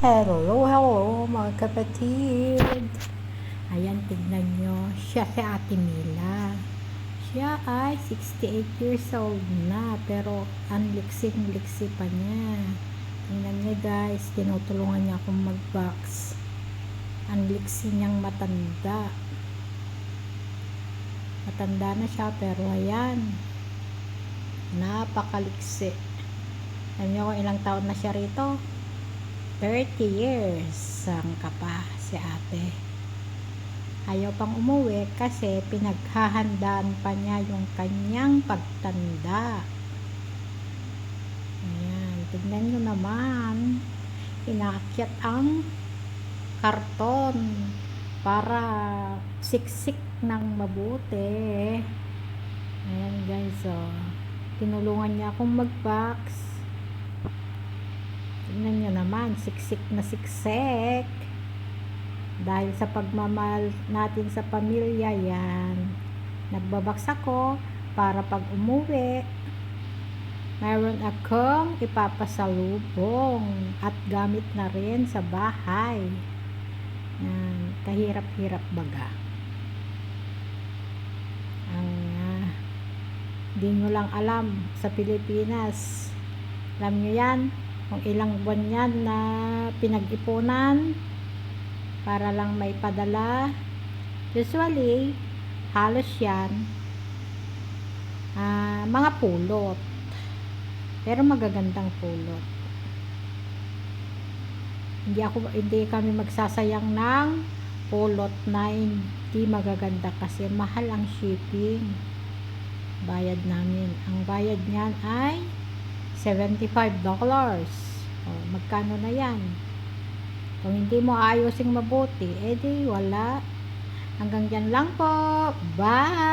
Hello, hello mga kapatid. Ayan, tignan nyo. Siya si Ate Mila. Siya ay 68 years old na, pero ang liksing-liksi pa niya. Tingnan niya guys, tinutulungan niya akong mag-box. Ang liksi niyang matanda. Matanda na siya, pero ayan. Napakaliksi. Alam niyo kung ilang taon na siya rito? 30 years ang kapa si ate. Ayaw pang umuwi kasi pinaghahandaan pa niya yung kanyang pagtanda. Ayan, tignan nyo naman. Inaakyat ang karton para siksik ng mabuti. Ayan guys, oh. Tinulungan niya akong mag-box. Tingnan nyo naman, siksik na siksik. Dahil sa pagmamahal natin sa pamilya yan, nagbabaks ako para pag umuwi, mayroon akong ipapasalubong at gamit na rin sa bahay. Yan, kahirap-hirap baga. Ang ah, di nyo lang alam sa Pilipinas. Alam nyo yan, kung ilang buwan yan na pinag-ipunan para lang may padala. Usually, halos yan ah, mga pulot. Pero magagandang pulot. Hindi ako hindi kami magsasayang ng pulot na hindi magaganda kasi mahal ang shipping. Bayad namin. Ang bayad niyan ay $75. O, magkano na yan? Kung hindi mo ayusin mabuti, edi wala. Hanggang dyan lang po. Bye!